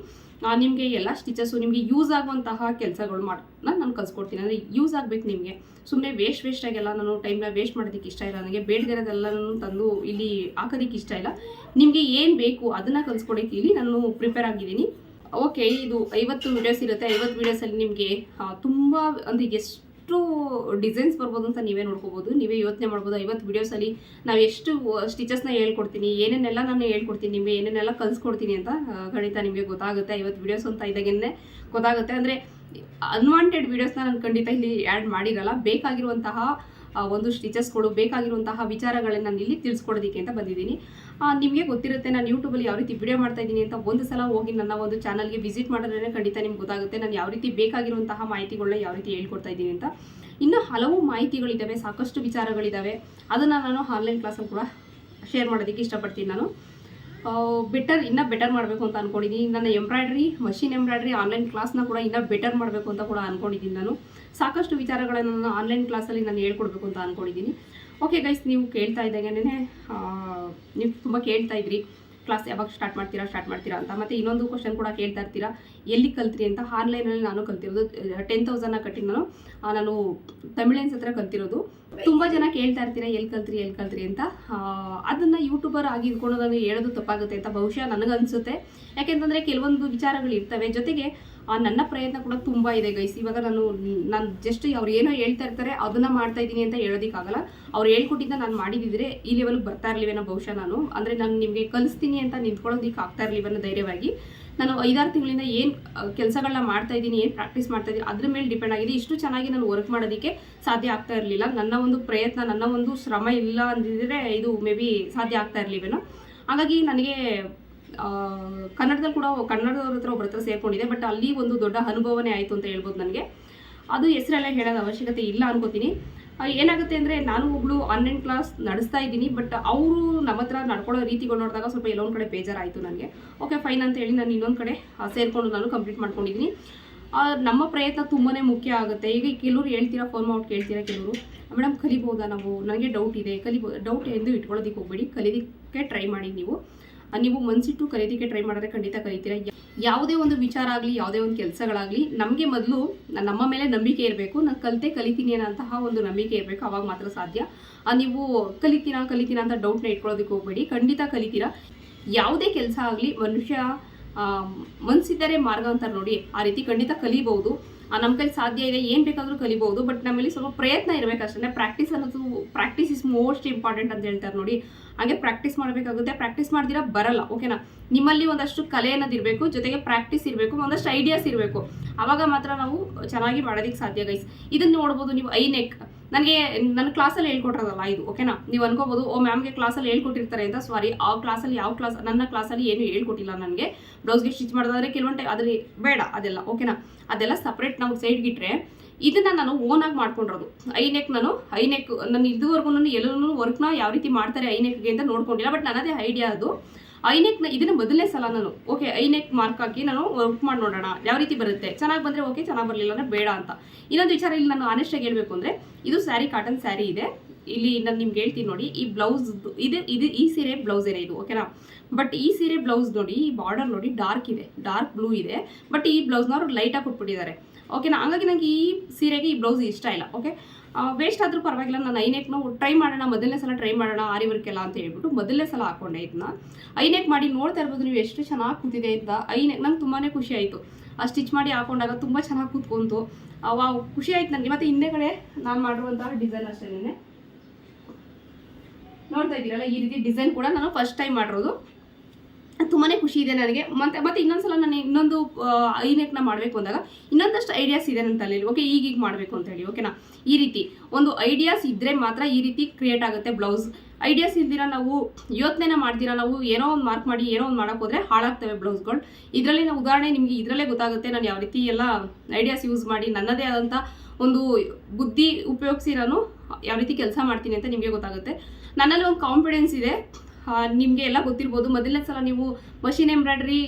ನಿಮಗೆ ಎಲ್ಲ ಸ್ಟಿಚಸ್ಸು ನಿಮಗೆ ಯೂಸ್ ಆಗುವಂತಹ ಕೆಲಸಗಳು ಮಾಡೋಣ ನಾನು ಕಲ್ಸ್ಕೊಡ್ತೀನಿ. ಅಂದರೆ ಯೂಸ್ ಆಗಬೇಕು ನಿಮಗೆ. ಸುಮ್ಮನೆ ವೇಸ್ಟ್ ವೇಸ್ಟಾಗೆಲ್ಲ ನಾನು ಟೈಮ್ನ ವೇಸ್ಟ್ ಮಾಡೋದಕ್ಕೆ ಇಷ್ಟ ಇಲ್ಲ. ನನಗೆ ಬೇಡದಿರೋದೆಲ್ಲನೂ ತಂದು ಇಲ್ಲಿ ಹಾಕೋದಕ್ಕೆ ಇಷ್ಟ ಇಲ್ಲ. ನಿಮಗೆ ಏನು ಬೇಕು ಅದನ್ನು ಕಲಿಸ್ಕೊಡಕ್ಕೆ ಇಲ್ಲಿ ನಾನು ಪ್ರಿಪೇರ್ ಆಗಿದ್ದೀನಿ. ಓಕೆ ಇದು ಐವತ್ತು ವೀಡಿಯೋಸ್ ಇರುತ್ತೆ. ಐವತ್ತು ವೀಡಿಯೋಸಲ್ಲಿ ನಿಮಗೆ ತುಂಬ, ಅಂದರೆ ಎಷ್ಟು ಡಿಸೈನ್ಸ್ ಬರ್ಬೋದು ಅಂತ ನೀವೇ ನೋಡ್ಕೋಬೋದು. ನೀವೇ ಯೋಚನೆ ಮಾಡ್ಬೋದು. ಐವತ್ತು ವೀಡಿಯೋಸಲ್ಲಿ ನಾವು ಎಷ್ಟು ಸ್ಟಿಚಸ್ನ ಹೇಳ್ಕೊಡ್ತೀನಿ, ಏನೇನೆಲ್ಲ ನಾನು ಹೇಳ್ಕೊಡ್ತೀನಿ ನಿಮಗೆ, ಏನೇನೆಲ್ಲ ಕಲಿಸ್ಕೊಡ್ತೀನಿ ಅಂತ ಗಣಿತ ನಿಮಗೆ ಗೊತ್ತಾಗುತ್ತೆ. ಐವತ್ತು ವೀಡಿಯೋಸ್ ಅಂತ ಇದ್ದಾಗೇನೆ ಗೊತ್ತಾಗುತ್ತೆ. ಅಂದರೆ ಅನ್ವಾಂಟೆಡ್ ವೀಡಿಯೋಸ್ನ ನಾನು ಖಂಡಿತ ಇಲ್ಲಿ ಆ್ಯಡ್ ಮಾಡಿರಲ್ಲ. ಬೇಕಾಗಿರುವಂತಹ ಒಂದು ಸ್ಟಿಚಸ್ಗಳು ಬೇಕಾಗಿರುವಂತಹ ವಿಚಾರಗಳನ್ನ ನಾನು ಇಲ್ಲಿ ತಿಳಿಸ್ಕೊಡೋದಕ್ಕೆ ಅಂತ ಬಂದಿದ್ದೀನಿ. ನಿಮಗೆ ಗೊತ್ತಿರುತ್ತೆ, ನಾನು ಯೂಟ್ಯೂಬಲ್ಲಿ ಯಾವ ರೀತಿ ವಿಡಿಯೋ ಮಾಡ್ತಾ ಇದ್ದೀನಿ ಅಂತ ಒಂದು ಸಲ ಹೋಗಿ ನನ್ನ ಒಂದು ಚಾನಲ್ಗೆ ವಿಸಿಟ್ ಮಾಡಿದ್ರೆ ಖಂಡಿತ ನಿಮ್ಗೆ ಗೊತ್ತಾಗುತ್ತೆ. ನಾನು ಯಾವ ರೀತಿ ಬೇಕಾಗಿರುವಂತಹ ಮಾಹಿತಿಗಳನ್ನ ಯಾವ ರೀತಿ ಹೇಳ್ಕೊಡ್ತಾ ಇದ್ದೀನಿ ಅಂತ. ಇನ್ನು ಹಲವು ಮಾಹಿತಿಗಳಿದ್ದಾವೆ ಸಾಕಷ್ಟು ವಿಚಾರಗಳಿದ್ದಾವೆ ಅದನ್ನು ನಾನು ಆನ್ಲೈನ್ ಕ್ಲಾಸಲ್ಲಿ ಕೂಡ ಶೇರ್ ಮಾಡೋದಕ್ಕೆ ಇಷ್ಟಪಡ್ತೀನಿ ನಾನು. ಬೆಟರ್ ಇನ್ನೂ ಬೆಟರ್ ಮಾಡಬೇಕು ಅಂತ ಅಂದ್ಕೊಂಡಿದ್ದೀನಿ ನನ್ನ ಎಂಬ್ರಾಯ್ಡ್ರಿ ಮಷಿನ್ ಎಂಬ್ರಾಯ್ಡ್ರಿ ಆನ್ಲೈನ್ ಕ್ಲಾಸ್ನ ಕೂಡ ಇನ್ನೂ ಬೆಟರ್ ಮಾಡಬೇಕು ಅಂತ ಕೂಡ ಅಂದ್ಕೊಂಡಿದ್ದೀನಿ ನಾನು. ಸಾಕಷ್ಟು ವಿಚಾರಗಳನ್ನು ನಾನು ಆನ್ಲೈನ್ ಕ್ಲಾಸಲ್ಲಿ ನಾನು ಹೇಳ್ಕೊಡ್ಬೇಕು ಅಂತ ಅಂದ್ಕೊಂಡಿದ್ದೀನಿ ಓಕೆ ಗೈಸ್ ನೀವು ಕೇಳ್ತಾ ಇದ್ದಾಗೇನೆ ನೀವು ತುಂಬ ಕೇಳ್ತಾ ಇದ್ರಿ. ಕ್ಲಾಸ್ ಯಾವಾಗ ಸ್ಟಾರ್ಟ್ ಮಾಡ್ತೀರಾ ಸ್ಟಾರ್ಟ್ ಮಾಡ್ತೀರಾ ಅಂತ. ಮತ್ತು ಇನ್ನೊಂದು ಕ್ವಶನ್ ಕೂಡ ಕೇಳ್ತಾ ಇರ್ತೀರಾ. ಎಲ್ಲಿ ಕಲ್ತ್ರಿ ಅಂತ? ಆನ್ಲೈನಲ್ಲಿ ನಾನು ಕಲ್ತಿರೋದು ಟೆನ್ ತೌಸಂಡ್ನ ಕಟ್ಟಿ ನಾನು. ನಾನು ತಮಿಳಿಯನ್ಸ್ ಹತ್ರ ಕಲ್ತಿರೋದು. ತುಂಬ ಜನ ಕೇಳ್ತಾ ಇರ್ತೀರಾ, ಎಲ್ಲಿ ಕಲ್ತ್ರಿ ಎಲ್ಲಿ ಕಲ್ತ್ರಿ ಅಂತ. ಅದನ್ನು ಯೂಟ್ಯೂಬರ್ ಆಗಿ ಇಟ್ಕೊಂಡು ಹೇಳೋದು ತಪ್ಪಾಗುತ್ತೆ ಅಂತ ಬಹುಶಃ ನನಗನ್ಸುತ್ತೆ. ಯಾಕೆಂತಂದರೆ ಕೆಲವೊಂದು ವಿಚಾರಗಳು ಇರ್ತವೆ. ಜೊತೆಗೆ ನನ್ನ ಪ್ರಯತ್ನ ಕೂಡ ತುಂಬ ಇದೆ ಗೈಸ್ ಇವಾಗ ನಾನು ನಾನು ಜಸ್ಟ್ ಅವ್ರು ಏನೋ ಹೇಳ್ತಾ ಇರ್ತಾರೆ, ಅದನ್ನ ಮಾಡ್ತಾ ಇದ್ದೀನಿ ಅಂತ ಹೇಳೋದಕ್ಕಾಗಲ್ಲ. ಅವ್ರು ಹೇಳ್ಕೊಟ್ಟಿದ್ದ ನಾನು ಮಾಡಿದಿದ್ರೆ ಈ ಲೆವೆಲ್ಗೆ ಬರ್ತಾ ಇರಲಿವೇನೋ ಬಹುಶಃ ನಾನು. ಅಂದರೆ ನಾನು ನಿಮಗೆ ಕಲಿಸ್ತೀನಿ ಅಂತ ನಿಂತ್ಕೊಳ್ಳೋದಕ್ಕೆ ಆಗ್ತಾ ಇರ್ಲಿವನ್ನೋ ಧೈರ್ಯವಾಗಿ. ನಾನು ಐದಾರು ತಿಂಗಳಿಂದ ಏನು ಕೆಲಸಗಳನ್ನ ಮಾಡ್ತಾ ಇದ್ದೀನಿ, ಏನು ಪ್ರಾಕ್ಟೀಸ್ ಮಾಡ್ತಾ ಇದ್ದೀನಿ, ಅದ್ರ ಮೇಲೆ ಡಿಪೆಂಡ್ ಆಗಿದೆ. ಇಷ್ಟು ಚೆನ್ನಾಗಿ ನಾನು ವರ್ಕ್ ಮಾಡೋದಕ್ಕೆ ಸಾಧ್ಯ ಆಗ್ತಾ ಇರಲಿಲ್ಲ. ನನ್ನ ಒಂದು ಪ್ರಯತ್ನ, ನನ್ನ ಒಂದು ಶ್ರಮ ಇಲ್ಲ ಅಂದಿದ್ರೆ ಇದು ಮೇ ಬಿ ಸಾಧ್ಯ ಆಗ್ತಾ ಇರಲಿವೇನೋ. ಹಾಗಾಗಿ ನನಗೆ ಕನ್ನಡದಲ್ಲಿ ಕೂಡ ಕನ್ನಡದವ್ರ ಹತ್ರ ಒಬ್ಬರ ಹತ್ರ ಸೇರ್ಕೊಂಡಿದೆ ಬಟ್ ಅಲ್ಲಿ ಒಂದು ದೊಡ್ಡ ಅನುಭವನೇ ಆಯಿತು ಅಂತ ಹೇಳ್ಬೋದು ನನಗೆ. ಅದು ಹೆಸರೆಲ್ಲ ಹೇಳೋದು ಅವಶ್ಯಕತೆ ಇಲ್ಲ ಅನ್ಕೋತೀನಿ. ಏನಾಗುತ್ತೆ ಅಂದರೆ ನಾನು ಒಬ್ಳು ಆನ್ಲೈನ್ ಕ್ಲಾಸ್ ನಡೆಸ್ತಾ ಇದ್ದೀನಿ ಬಟ್ ಅವರು ನಮ್ಮ ಹತ್ರ ನಡ್ಕೊಳ್ಳೋ ರೀತಿಗಳು ನೋಡಿದಾಗ ಸ್ವಲ್ಪ ಎಲ್ಲೊಂದು ಕಡೆ ಬೇಜಾರಾಯಿತು ನನಗೆ. ಓಕೆ ಫೈನ್ ಅಂತ ಹೇಳಿ ನಾನು ಇನ್ನೊಂದು ಕಡೆ ಸೇರಿಕೊಂಡು ನಾನು ಕಂಪ್ಲೀಟ್ ಮಾಡ್ಕೊಂಡಿದ್ದೀನಿ. ನಮ್ಮ ಪ್ರಯತ್ನ ತುಂಬಾ ಮುಖ್ಯ ಆಗುತ್ತೆ. ಈಗ ಕೆಲವರು ಹೇಳ್ತೀರಾ ಫೋನ್ ಮಾಡಿ ಕೇಳ್ತೀರಾ ಕೆಲವರು? ಮೇಡಮ್ ಕಲಿಬೋದಾ ನಾವು? ನನಗೆ ಡೌಟ್ ಇದೆ. ಕಲಿಬೋ ಡೌಟ್ ಎಂದು ಇಟ್ಕೊಳ್ಳೋದಕ್ಕೆ ಹೋಗ್ಬೇಡಿ. ಕಲಿಲಿಕ್ಕೆ ಟ್ರೈ ಮಾಡಿ ನೀವು. ನೀವು ಮನ್ಸಿಟ್ಟು ಕಲಿಯೋದಕ್ಕೆ ಟ್ರೈ ಮಾಡಿದ್ರೆ ಖಂಡಿತ ಕಲಿತೀರಾ ಯಾವುದೇ ಒಂದು ವಿಚಾರ ಆಗಲಿ, ಯಾವುದೇ ಒಂದು ಕೆಲಸಗಳಾಗಲಿ, ನಮಗೆ ಮೊದಲು ನಮ್ಮ ಮೇಲೆ ನಂಬಿಕೆ ಇರಬೇಕು. ನಾನು ಕಲಿತೆ ಕಲಿತೀನಿ ಅನ್ನೋಂತಹ ಒಂದು ನಂಬಿಕೆ ಇರಬೇಕು. ಅವಾಗ ಮಾತ್ರ ಸಾಧ್ಯ. ನೀವು ಕಲಿತೀರಾ ಕಲಿತೀರಾ ಅಂತ ಡೌಟ್ನ ಇಟ್ಕೊಳ್ಳೋದಕ್ಕೆ ಹೋಗಬೇಡಿ. ಖಂಡಿತ ಕಲಿತೀರಾ. ಯಾವುದೇ ಕೆಲಸ ಆಗಲಿ, ಮನುಷ್ಯ ಮನಸ್ಸಿದ್ದರೆ ಮಾರ್ಗ ಅಂತ ನೋಡಿ, ಆ ರೀತಿ ಖಂಡಿತ ಕಲಿಬಹುದು. ನಮ್ಮ ಕೈಲಿ ಸಾಧ್ಯ ಇದೆ, ಏನು ಬೇಕಾದರೂ ಕಲಿಬಹುದು ಬಟ್ ನಮ್ಮಲ್ಲಿ ಸ್ವಲ್ಪ ಪ್ರಯತ್ನ ಇರಬೇಕಷ್ಟೇ ಪ್ರಾಕ್ಟೀಸ್ ಅನ್ನೋದು ಪ್ರಾಕ್ಟೀಸ್ ಇಸ್ ಮೋಸ್ಟ್ ಇಂಪಾರ್ಟೆಂಟ್ ಅಂತ ಹೇಳ್ತಾರೆ ನೋಡಿ. ಹಾಗೆ ಪ್ರಾಕ್ಟೀಸ್ ಮಾಡಬೇಕಾಗುತ್ತೆ. ಪ್ರಾಕ್ಟೀಸ್ ಮಾಡ್ದಿರಾ ಬರಲ್ಲ ಓಕೆನಾ ನಿಮ್ಮಲ್ಲಿ ಒಂದಷ್ಟು ಕಲೆ ಅನ್ನೋದು ಇರಬೇಕು, ಜೊತೆಗೆ ಪ್ರಾಕ್ಟೀಸ್ ಇರಬೇಕು, ಒಂದಷ್ಟು ಐಡಿಯಾಸ್ ಇರಬೇಕು. ಆವಾಗ ಮಾತ್ರ ನಾವು ಚೆನ್ನಾಗಿ ಮಾಡೋದಕ್ಕೆ ಸಾಧ್ಯ ಗೈಸ್ ಇದನ್ನ ನೋಡ್ಬೋದು ನೀವು ಐ ನೆಕ್ ನನಗೆ ನನ್ನ ಕ್ಲಾಸಲ್ಲಿ ಹೇಳ್ಕೊಟ್ರದಲ್ಲ ಇದು ಓಕೆನಾ ನೀವು ಅನ್ಕೋಬೋದು, ಓ ಮ್ಯಾಮ್ಗೆ ಕ್ಲಾಸಲ್ಲಿ ಹೇಳ್ಕೊಟ್ಟಿರ್ತಾರೆ ಅಂತ ಸಾರಿ ಆ ಕ್ಲಾಸಲ್ಲಿ ಯಾವ ಕ್ಲಾಸ್ ನನ್ನ ಕ್ಲಾಸಲ್ಲಿ ಏನು ಹೇಳ್ಕೊಟ್ಟಿಲ್ಲ ನನಗೆ. ಬ್ಲೌಸ್ಗೆ ಸ್ಟಿಚ್ ಮಾಡೋದಾದ್ರೆ ಕೆಲವೊಂದು ಟೈ ಅದ್ರ ಬೇಡ ಅದೆಲ್ಲ ಓಕೆನಾ ಅದೆಲ್ಲ ಸಪ್ರೇಟ್ ನಾವು ಸೈಡ್ಗಿಟ್ರೆ ಇದನ್ನ ನಾನು ಓನಾಗಿ ಮಾಡ್ಕೊಂಡಿರೋದು. ಐನೆಕ್ ನಾನು ಐನೆಕ್ ನಾನು ಇದುವರೆಗೂ ನಾನು ಎಲ್ಲರೂ ವರ್ಕ್ನ ಯಾವ ರೀತಿ ಮಾಡ್ತಾರೆ ಐನೆಕ್ಗೆ ಅಂತ ನೋಡ್ಕೊಂಡಿಲ್ಲ ಬಟ್ ನನ್ನದೇ ಐಡಿಯಾ ಅದು. ಐನೆಕ್ನ ಇದನ್ನ ಮೊದಲನೇ ಸಲ ನಾನು, ಓಕೆ ಐನೆಕ್ ಮಾರ್ಕ್ ಹಾಕಿ ನಾನು ವರ್ಕ್ ಮಾಡಿ ನೋಡೋಣ, ಯಾವ ರೀತಿ ಬರುತ್ತೆ? ಚೆನ್ನಾಗಿ ಬಂದರೆ ಓಕೆ, ಚೆನ್ನಾಗಿ ಬರಲಿಲ್ಲ ಅಂದ್ರೆ ಬೇಡ ಅಂತ. ಇನ್ನೊಂದು ವಿಚಾರ ಇಲ್ಲಿ ನಾನು ಆನೆಸ್ಟಾಗಿ ಹೇಳಬೇಕು ಅಂದರೆ, ಇದು ಸ್ಯಾರಿ ಕಾಟನ್ ಸ್ಯಾರಿ ಇದೆ. ಇಲ್ಲಿ ನಾನು ನಿಮ್ಗೆ ಹೇಳ್ತೀನಿ ನೋಡಿ, ಈ ಬ್ಲೌಸ್ ಇದು ಇದು ಈ ಸೀರೆ ಬ್ಲೌಸ್ ಏನೇ ಇದು, ಓಕೆನಾ? ಬಟ್ ಈ ಸೀರೆ ಬ್ಲೌಸ್ ನೋಡಿ, ಈ ಬಾರ್ಡರ್ ನೋಡಿ ಡಾರ್ಕ್ ಇದೆ ಡಾರ್ಕ್ ಬ್ಲೂ ಇದೆ. ಬಟ್ ಈ ಬ್ಲೌಸ್ನ ಅವರು ಲೈಟಾಗಿ ಕೊಟ್ಬಿಟ್ಟಿದ್ದಾರೆ. ಓಕೆನಾ? ಹಂಗಾಗಿ ನನಗೆ ಈ ಸೀರೆಗೆ ಈ ಬ್ಲೌಸ್ ಇಷ್ಟ ಇಲ್ಲ, ಓಕೆ? ವೇಸ್ಟ್ ಆದರೂ ಪರವಾಗಿಲ್ಲ, ನಾನು ಐನೆಕ್ನ ಟ್ರೈ ಮಾಡೋಣ, ಮೊದಲನೇ ಸಲ ಟ್ರೈ ಮಾಡೋಣ ಆರಿ ವರ್ಕ್ ಎಲ್ಲ ಅಂತ ಹೇಳ್ಬಿಟ್ಟು ಮೊದಲನೇ ಸಲ ಹಾಕೊಂಡೆ ಇದನ್ನ. ಐನೇಕ್ ಮಾಡಿ ನೋಡ್ತಾ ಇರ್ಬೋದು ನೀವು ಎಷ್ಟು ಚೆನ್ನಾಗಿ ಕೂತಿದೆ ಅಂತ. ಐನೇಕ್, ನಂಗೆ ತುಂಬಾ ಖುಷಿ ಆಯಿತು. ಆ ಸ್ಟಿಚ್ ಮಾಡಿ ಹಾಕೊಂಡಾಗ ತುಂಬ ಚೆನ್ನಾಗಿ ಕೂತ್ಕೊಂತು. ವಾ ಖುಷಿ ಆಯ್ತು ನನಗೆ ಮತ್ತೆ ಹಿಂದೆ ಕಡೆ ನಾನು ಮಾಡಿರುವಂತಹ ಡಿಸೈನ್ ಅಷ್ಟೇನೆ. ನೋಡ್ತಾ ಇದ್ದೀರಲ್ಲ, ಈ ರೀತಿ ಡಿಸೈನ್ ಕೂಡ ನಾನು ಫಸ್ಟ್ ಟೈಮ್ ಮಾಡಿರೋದು. ತುಂಬಾ ಖುಷಿ ಇದೆ ನನಗೆ. ಮತ್ತೆ ಮತ್ತೆ ಇನ್ನೊಂದ್ಸಲ ನಾನು ಇನ್ನೊಂದು ಐನೆಕ್ನ ಮಾಡಬೇಕು ಅಂದಾಗ ಇನ್ನೊಂದಷ್ಟು ಐಡಿಯಾಸ್ ಇದೆ ನನ್ನ ತಲೆಯಲ್ಲಿ. ಓಕೆ ಈಗೀಗ ಈಗ ಮಾಡಬೇಕು ಅಂತ ಹೇಳಿ ಓಕೆನಾ ಈ ರೀತಿ ಒಂದು ಐಡಿಯಾಸ್ ಇದ್ದರೆ ಮಾತ್ರ ಈ ರೀತಿ ಕ್ರಿಯೇಟ್ ಆಗುತ್ತೆ ಬ್ಲೌಸ್ ಐಡಿಯಾಸ್ ಇಲ್ದಿರ ನಾವು ಯೋಚನೆನ ಮಾಡ್ತೀರಾ? ನಾವು ಏನೋ ಒಂದು ಮಾರ್ಕ್ ಮಾಡಿ, ಏನೋ ಒಂದು ಮಾಡಕ್ ಹೋದರೆ ಹಾಳಾಗ್ತವೆ ಬ್ಲೌಸ್ಗಳು ಇದರಲ್ಲಿ ನಾವು ಉದಾಹರಣೆ ನಿಮಗೆ ಇದರಲ್ಲೇ ಗೊತ್ತಾಗುತ್ತೆ. ನಾನು ಯಾವ ರೀತಿ ಎಲ್ಲ ಐಡಿಯಾಸ್ ಯೂಸ್ ಮಾಡಿ ನನ್ನದೇ ಆದಂಥ ಒಂದು ಬುದ್ಧಿ ಉಪಯೋಗಿಸಿ ನಾನು ಯಾವ ರೀತಿ ಕೆಲಸ ಮಾಡ್ತೀನಿ ಅಂತ ನಿಮಗೆ ಗೊತ್ತಾಗುತ್ತೆ. ನನ್ನಲ್ಲಿ ಒಂದು ಕಾನ್ಫಿಡೆನ್ಸ್ ಇದೆ. ನಿಮಗೆ ಎಲ್ಲ ಗೊತ್ತಿರ್ಬೋದು. ಮೊದಲನೇ ಸಲ ನೀವು ಮಷಿನ್ ಎಂಬ್ರಾಯ್ಡ್ರಿ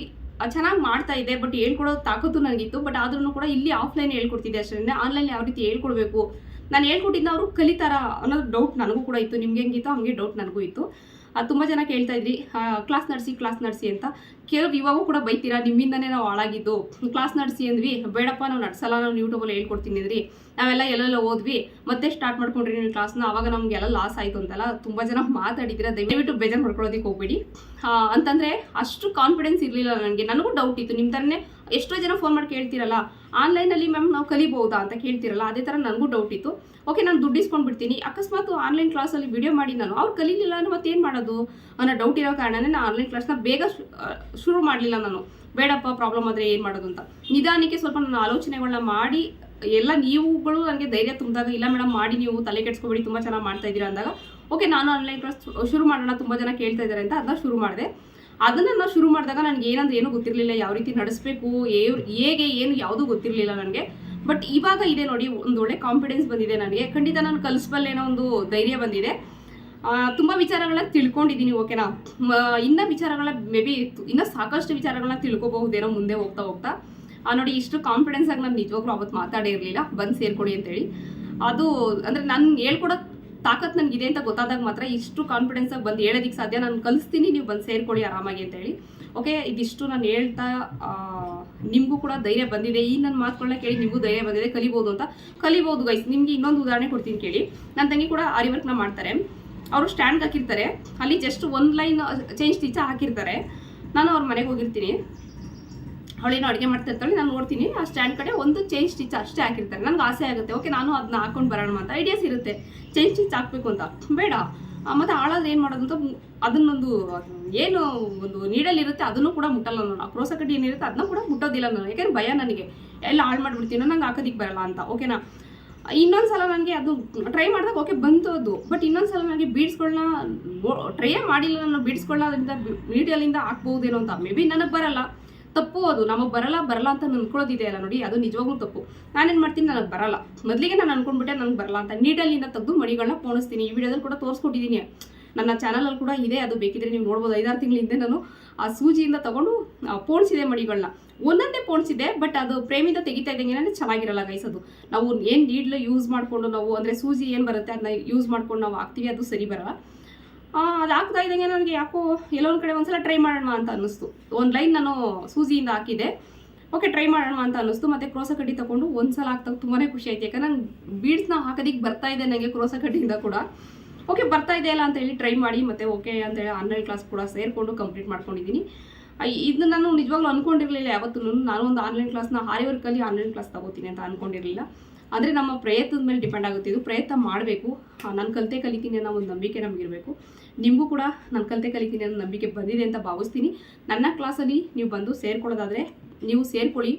ಚೆನ್ನಾಗಿ ಮಾಡ್ತಾ ಇದೆ ಬಟ್ ಹೇಳ್ಕೊಡೋ ತಾಕತ್ತು ನನಗಿತ್ತು ಬಟ್ ಆದ್ರೂ ಕೂಡ ಇಲ್ಲಿ ಆಫ್ಲೈನ್ ಹೇಳ್ಕೊಡ್ತಿದ್ದೆ ಅಷ್ಟೇ. ಆನ್ಲೈನ್ ಯಾವ ರೀತಿ ಹೇಳ್ಕೊಡ್ಬೇಕು? ನಾನು ಹೇಳ್ಕೊಟ್ಟಿದ್ದ ಅವರು ಕಲಿತಾರ ಅನ್ನೋದು ಡೌಟ್ ನನಗೂ ಕೂಡ ಇತ್ತು. ನಿಮ್ಗೆ ಹೆಂಗಿತ್ತು ಹಂಗೆ ಡೌಟ್ ನನಗೂ ಇತ್ತು. ತುಂಬ ಜನ ಕೇಳ್ತಾ ಇದ್ರಿ ಕ್ಲಾಸ್ ನಡೆಸಿ ಕ್ಲಾಸ್ ನಡೆಸಿ ಅಂತ. ಕೆಲವು ಇವಾಗೂ ಕೂಡ ಬೈತೀರಾ, ನಿಮ್ಮಿಂದನೇ ನಾವು ಹಾಳಾಗಿದ್ದು. ಕ್ಲಾಸ್ ನಡೆಸಿ ಅಂದ್ವಿ, ಬೇಡಪ್ಪ, ನಾವು ನಡ್ಸಲ್ಲ, ನಾವು ಯೂಟ್ಯೂಬಲ್ಲಿ ಹೇಳ್ಕೊಡ್ತೀನಿ ಅಂದ್ರಿ. ನಾವೆಲ್ಲ ಎಲ್ಲೆಲ್ಲ ಓದ್ವಿ, ಮತ್ತೆ ಸ್ಟಾರ್ಟ್ ಮಾಡ್ಕೊಂಡ್ರಿ ನೀವು ಕ್ಲಾಸ್ನ ಆವಾಗ ನಮಗೆಲ್ಲ ಲಾಸ್ ಆಯಿತು ಅಂತಲ್ಲ, ತುಂಬ ಜನ ಮಾತಾಡಿದ್ದೀರಾ, ದಯವಿಟ್ಟು ಬೇಜಾರು ಮಾಡ್ಕೊಳ್ಳೋದಕ್ಕೆ ಹೋಗ್ಬೇಡಿ. ಅಂತಂದ್ರೆ ಅಷ್ಟು ಕಾನ್ಫಿಡೆನ್ಸ್ ಇರಲಿಲ್ಲ ನನಗೆ, ನನಗೂ ಡೌಟ್ ಇತ್ತು ನಿಮ್ಮ ಥರನೇ ಎಷ್ಟೋ ಜನ ಫೋನ್ ಮಾಡಿ ಕೇಳ್ತಿರಲ್ಲ ಆನ್ಲೈನಲ್ಲಿ ಮ್ಯಾಮ್ ನಾವು ಕಲಿಬಹುದಾ ಅಂತ ಕೇಳ್ತಿರಲ್ಲ, ಅದೇ ಥರ ನನಗೂ ಡೌಟ್ ಇತ್ತು. ಓಕೆ ನಾನು ದುಡ್ಡು ಇಸ್ಕೊಂಡ್ಬಿಡ್ತೀನಿ ಅಕಸ್ಮಾತ್ ಆನ್ಲೈನ್ ಕ್ಲಾಸಲ್ಲಿ ವಿಡಿಯೋ ಮಾಡಿ ನಾನು, ಅವ್ರು ಕಲೀಲಿಲ್ಲ ಅಂದ್ರೆ ಮತ್ತೇನು ಮಾಡೋದು? ಅನ್ನೋ ಡೌಟ್ ಇರೋ ಕಾರಣನೇ ನಾನು ಆನ್ಲೈನ್ ಕ್ಲಾಸ್ನ ಬೇಗ ಶುರು ಮಾಡಲಿಲ್ಲ ನಾನು. ಬೇಡಪ್ಪ ಪ್ರಾಬ್ಲಮ್ ಆದರೆ ಏನು ಮಾಡೋದು ಅಂತ. ನಿಧಾನಕ್ಕೆ ಸ್ವಲ್ಪ ನಾನು ಆಲೋಚನೆಗಳನ್ನ ಮಾಡಿ, ಎಲ್ಲ ನೀವುಗಳು ನನಗೆ ಧೈರ್ಯ ತುಂಬಿದಾಗ, ಇಲ್ಲ ಮೇಡಮ್ ಮಾಡಿ ನೀವು ತಲೆ ಕೆಡ್ಸ್ಕೊಬೇಡಿ, ತುಂಬ ಚೆನ್ನಾಗಿ ಮಾಡ್ತಾ ಇದ್ದೀರಾ ಅಂದಾಗ ಓಕೆ ನಾನು ಆನ್ಲೈನ್ ಕ್ಲಾಸ್ ಶುರು ಮಾಡೋಣ, ತುಂಬ ಜನ ಕೇಳ್ತಾ ಇದ್ದಾರೆ ಅಂತ ಅದನ್ನ ಶುರು ಮಾಡಿದೆ. ಅದನ್ನು ನಾನು ಶುರು ಮಾಡಿದಾಗ ನನಗೆ ಏನಂದ್ರೆ ಏನೂ ಗೊತ್ತಿರಲಿಲ್ಲ, ಯಾವ ರೀತಿ ನಡೆಸಬೇಕು ಹೇಗೆ, ಏನು ಯಾವುದೂ ಗೊತ್ತಿರಲಿಲ್ಲ ನನಗೆ. ಬಟ್ ಇವಾಗ ಇದೆ ನೋಡಿ, ಒಂದು ಒಳ್ಳೆ ಕಾನ್ಫಿಡೆನ್ಸ್ ಬಂದಿದೆ ನನಗೆ. ಖಂಡಿತ ನಾನು ಕಲಿಸ್ಬಲ್ಲೇನೋ ಒಂದು ಧೈರ್ಯ ಬಂದಿದೆ. ತುಂಬ ವಿಚಾರಗಳನ್ನ ತಿಳ್ಕೊಂಡಿದ್ದೀನಿ, ಓಕೆನಾ? ಇನ್ನ ವಿಚಾರಗಳ ಮೇ ಬಿ ಇನ್ನ ಸಾಕಷ್ಟು ವಿಚಾರಗಳನ್ನ ತಿಳ್ಕೊಬಹುದೇನೋ ಮುಂದೆ ಹೋಗ್ತಾ ಹೋಗ್ತಾ. ನೋಡಿ, ಇಷ್ಟು ಕಾನ್ಫಿಡೆನ್ಸ್ ಆಗಿ ನಾನು ನಿಜವಾಗ್ಲೂ ಅವತ್ತು ಮಾತಾಡೇ ಇರಲಿಲ್ಲ. ಬಂದು ಸೇರ್ಕೊಳ್ಳಿ ಅಂತೇಳಿ. ಅದು, ಅಂದರೆ ನಾನು ಹೇಳ್ಕೊಡೋ ತಾಕತ್ ನನಗಿದೆ ಅಂತ ಗೊತ್ತಾದಾಗ ಮಾತ್ರ ಇಷ್ಟು ಕಾನ್ಫಿಡೆನ್ಸ್ ಆಗಿ ಬಂದು ಹೇಳೋದಕ್ಕೆ ಸಾಧ್ಯ. ನಾನು ಕಲಿಸ್ತೀನಿ, ನೀವು ಬಂದು ಸೇರ್ಕೊಳ್ಳಿ ಆರಾಮಾಗಿ ಅಂತೇಳಿ ಓಕೆ ಇದಿಷ್ಟು ನಾನು ಹೇಳ್ತಾ ನಿಮಗೂ ಕೂಡ ಧೈರ್ಯ ಬಂದಿದೆ. ಈ ನನ್ನ ಮಾತುಗಳನ್ನ ಕೇಳಿ ನಿಮಗೂ ಧೈರ್ಯ ಬಂದಿದೆ. ಕಲಿಬೋದು ಅಂತ. ಕಲಿಬೋದು ಗೈಸ್ ನಿಮಗೆ ಇನ್ನೊಂದು ಉದಾಹರಣೆ ಕೊಡ್ತೀನಿ ಕೇಳಿ. ನನ್ನ ತಂಗಿ ಕೂಡ ಆರಿ ವರ್ಕ್ನ ಮಾಡ್ತಾರೆ. ಅವರು ಸ್ಟ್ಯಾಂಡ್ಗೆ ಹಾಕಿರ್ತಾರೆ. ಅಲ್ಲಿ ಜಸ್ಟ್ ಒಂದು ಲೈನ್ ಚೇಂಜ್ ಟೀಚರ್ ಹಾಕಿರ್ತಾರೆ. ನಾನು ಅವ್ರ ಮನೆಗೆ ಹೋಗಿರ್ತೀನಿ. ಅವಳೇನೋ ಅಡುಗೆ ಮಾಡ್ತಾ ಇರ್ತಾಳೆ ನಾನು ನೋಡ್ತೀನಿ. ಆ ಸ್ಟ್ಯಾಂಡ್ ಕಡೆ ಒಂದು ಚೈನ್ ಸ್ಟಿಚ್ ಅಷ್ಟೇ ಹಾಕಿರ್ತಾರೆ. ನನಗೆ ಆಸೆ ಆಗುತ್ತೆ, ಓಕೆ, ನಾನು ಅದನ್ನ ಹಾಕೊಂಡು ಬರೋಣ ಅಂತ. ಐಡಿಯಾಸ್ ಇರುತ್ತೆ. ಚೈನ್ ಸ್ಟಿಚ್ ಹಾಕಬೇಕು ಅಂತ. ಬೇಡ. ಮತ್ತು ಹಾಳಾದ್ರೆ ಏನು ಮಾಡೋದು ಅಂತ ಅದನ್ನೊಂದು, ಏನು ಒಂದು ನೀಡಲ್ ಇರುತ್ತೆ, ಅದನ್ನು ಕೂಡ ಮುಟ್ಟಲ್ಲ ನಾನು ಕ್ರೋಸ ಕಡ್ಡಿ ಏನಿರುತ್ತೆ, ಅದನ್ನ ಕೂಡ ಮುಟ್ಟೋದಿಲ್ಲ ನಾನು. ಯಾಕೆಂದ್ರೆ ಭಯ ನನಗೆ. ಎಲ್ಲ ಹಾಳು ಮಾಡಿಬಿಡ್ತೀನೋ, ನಂಗೆ ಹಾಕೋದಿಕ್ಕೆ ಬರಲ್ಲ ಅಂತ. ಓಕೆನಾ? ಇನ್ನೊಂದು ಸಲ ನನಗೆ ಅದು ಟ್ರೈ ಮಾಡಿದಾಗ, ಓಕೆ, ಬಂತು ಅದು. ಬಟ್ ಇನ್ನೊಂದು ಸಲ ನನಗೆ ಬೀಡ್ಸ್ಗಳನ್ನ ಟ್ರೈ ಮಾಡಿಲ್ಲ ನಾನು. ಬೀಡ್ಸ್ಗಳನ್ನ ಅದರಿಂದ ಮೀಡಿಯಲಿಂದ ಹಾಕ್ಬಹುದೇನೋ ಅಂತ. ಮೇ ಬಿ ನನಗೆ ಬರಲ್ಲ. ತಪ್ಪು ಅದು, ನಮಗೆ ಬರಲ್ಲ ಬರಲ್ಲ ಅಂತ ಅಲ್ಲ ನೋಡಿ, ಅದು ನಿಜವಾಗ್ಲೂ ತಪ್ಪು. ನಾನೇನು ಮಾಡ್ತೀನಿ, ನನಗೆ ಬರಲ್ಲ. ಮೊದಲಿಗೆ ನಾನು ಅನ್ಕೊಂಡ್ಬಿಟ್ಟೆ ನನಗೆ ಬರಲ್ಲ ಅಂತ. ನೀಡಲ್ಲಿಂದ ತೆಗೆದು ಮಣಿಗಳನ್ನ ಪೋಣಿಸ್ತೀನಿ. ಈ ವಿಡಿಯೋದಲ್ಲಿ ಕೂಡ ತೋರಿಸ್ಕೊಟ್ಟಿದ್ದೀನಿ ನನ್ನ ಚಾನಲಲ್ಲಿ ಕೂಡ ಇದೆ, ಅದು ಬೇಕಿದ್ರೆ ನೀವು ನೋಡ್ಬೋದು. ಐದಾರು ತಿಂಗಳಿಂದ ನಾನು ಆ ಸೂಜಿಯಿಂದ ತಗೊಂಡು ಪೋಣಿಸಿದೆ ಮಡಿಗಳನ್ನ ಒಂದೊಂದೇ ಪೋಣಿಸಿದೆ, ಬಟ್ ಅದು ಪ್ರೇಮಿಂದ ತೆಗಿತಾ ಇದ್ದಂಗೆ ಚೆನ್ನಾಗಿರಲ್ಲ ಗೈಸ್ ಅದು. ನಾವು ಏನು ನೀಡ್ಲು ಯೂಸ್ ಮಾಡಿಕೊಂಡು ನಾವು, ಅಂದರೆ ಸೂಜಿ ಏನು ಬರುತ್ತೆ ಅದನ್ನ ಯೂಸ್ ಮಾಡ್ಕೊಂಡು ನಾವು ಹಾಕ್ತೀವಿ, ಅದು ಸರಿ ಬರಲ್ಲ. ಅದು ಹಾಕ್ತಾ ಇದ್ದಂಗೆ ನನಗೆ ಯಾಕೋ ಎಲ್ಲೋ ಒಂದು ಕಡೆ ಒಂದ್ಸಲ ಟ್ರೈ ಮಾಡೋಣ ಅಂತ ಅನ್ನಿಸ್ತು. ಒಂದು ಲೈನ್ ನಾನು ಸೂಜಿಯಿಂದ ಹಾಕಿದೆ ಓಕೆ ಟ್ರೈ ಮಾಡೋಣ ಅಂತ ಅನ್ನಿಸ್ತು. ಮತ್ತೆ ಕ್ರೋಸ ಕಡ್ಡಿ ತಗೊಂಡು ಒಂದ್ಸಲ ಹಾಕ್ದಾಗ ತುಂಬಾ ಖುಷಿ ಆಯ್ತು. ಯಾಕಂದ್ರೆ ನಾನು ಬೀಡ್ಸ್ನ ಹಾಕೋದಿಕ್ಕೆ ಬರ್ತಾ ಇದೆ ನನಗೆ ಕ್ರೋಸ ಕಡ್ಡಿಯಿಂದ ಕೂಡ. ಓಕೆ ಬರ್ತಾ ಇದೆ ಅಲ್ಲ ಅಂತ ಹೇಳಿ ಟ್ರೈ ಮಾಡಿ, ಮತ್ತೆ ಓಕೆ ಅಂತೇಳಿ ಆನ್ಲೈನ್ ಕ್ಲಾಸ್ ಕೂಡ ಸೇರಿಕೊಂಡು ಕಂಪ್ಲೀಟ್ ಮಾಡ್ಕೊಂಡಿದ್ದೀನಿ ಇದನ್ನ ನಾನು ನಿಜವಾಗ್ಲೂ ಅನ್ಕೊಂಡಿರಲಿಲ್ಲ ಯಾವತ್ತೂ ನಾನು ಒಂದು ಆನ್ಲೈನ್ ಕ್ಲಾಸ್ನ ಹಾರಿ ವರ್ಕಲ್ಲಿ ಆನ್ಲೈನ್ ಕ್ಲಾಸ್ ತಗೋತೀನಿ ಅಂತ ಅನ್ಕೊಂಡಿರಲಿಲ್ಲ. ಅಂದರೆ ನಮ್ಮ ಪ್ರಯತ್ನದ ಮೇಲೆ ಡಿಪೆಂಡ್ ಆಗುತ್ತೆ. ಇದು ಪ್ರಯತ್ನ ಮಾಡಬೇಕು. ನಾನು ಕಲಿತೆ ಕಲಿತೀನಿ ಅನ್ನೋ ಒಂದು ನಂಬಿಕೆ ನಮಗಿರಬೇಕು. ನಿಮಗೂ ಕೂಡ ನಾನು ಕಲಿತೆ ಕಲಿತೀನಿ ಅನ್ನೋ ನಂಬಿಕೆ ಬಂದಿದೆ ಅಂತ ಭಾವಿಸ್ತೀನಿ. ನನ್ನ ಕ್ಲಾಸಲ್ಲಿ ನೀವು ಬಂದು ಸೇರ್ಕೊಳ್ಳೋದಾದರೆ ನೀವು ಸೇರ್ಕೊಳ್ಳಿ.